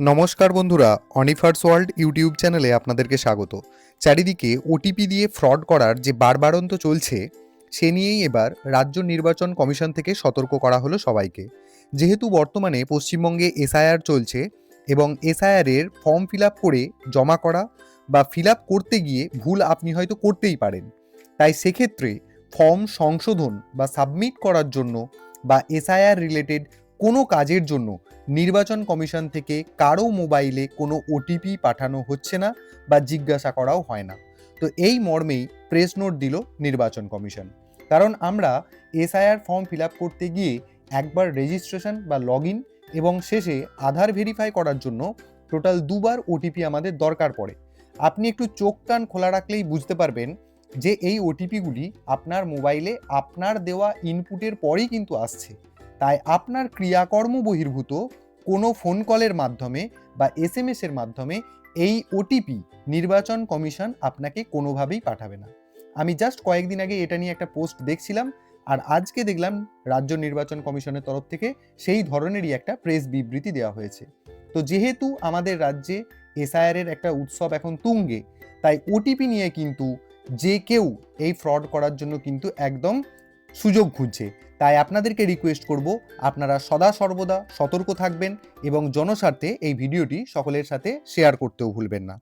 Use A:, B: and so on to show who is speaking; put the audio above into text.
A: নমস্কার বন্ধুরা অনিফার্স world YouTube চ্যানেলে আপনাদেরকে স্বাগত। চারিদিকে ওটিপি দিয়ে ফ্রড করার যে বারবারন্ত চলছে, সে নিয়েই এবার রাজ্য নির্বাচন কমিশন থেকে সতর্ক করা হলো সবাইকে। যেহেতু বর্তমানে পশ্চিমবঙ্গে এসআইআর চলছে এবং এসআইআর এর ফর্ম ফিল করে জমা করা বা ফিল করতে গিয়ে ভুল আপনি হয়তো করতেই পারেন। তাই সেক্ষেত্রে ফর্ম সংশোধন বা সাবমিট করার জন্য বা এসআইআর রিলেটেড কোনো কাজের জন্য নির্বাচন কমিশন থেকে কারও মোবাইলে কোনো ওটিপি পাঠানো হচ্ছে না বা জিজ্ঞাসা করাও হয় না। তো এই মর্মেই প্রেস নোট দিল নির্বাচন কমিশন। কারণ আমরা এসআইআর ফর্ম ফিল করতে গিয়ে একবার রেজিস্ট্রেশন বা লগ ইন এবং শেষে আধার ভেরিফাই করার জন্য টোটাল দুবার ওটিপি আমাদের দরকার পড়ে। আপনি একটু চোখ কান খোলা রাখলেই বুঝতে পারবেন যে এই ওটিপিগুলি আপনার মোবাইলে আপনার দেওয়া ইনপুটের পরেই কিন্তু আসছে। তাই আপনার ক্রিয়াকর্ম বহির্ভূত কোনো ফোন কলের মাধ্যমে বা এস এম এর মাধ্যমে এই ওটিপি নির্বাচন কমিশন আপনাকে কোনোভাবেই পাঠাবে না। আমি জাস্ট কয়েকদিন আগে এটা নিয়ে একটা পোস্ট দেখছিলাম আর আজকে দেখলাম রাজ্য নির্বাচন কমিশনের তরফ থেকে সেই ধরনেরই একটা প্রেস বিবৃতি দেওয়া হয়েছে। তো যেহেতু আমাদের রাজ্যে এসআইআর এর একটা উৎসব এখন তুঙ্গে, তাই ওটিপি নিয়ে কিন্তু যে কেউ এই ফ্রড করার জন্য কিন্তু একদম সুযোগ খুঁজছে। তাই আপনাদেরকে রিকোয়েস্ট করব আপনারা সদা সর্বদা সতর্ক থাকবেন এবং জনস্বার্থে এই ভিডিওটি সকলের সাথে শেয়ার করতেও ভুলবেন না।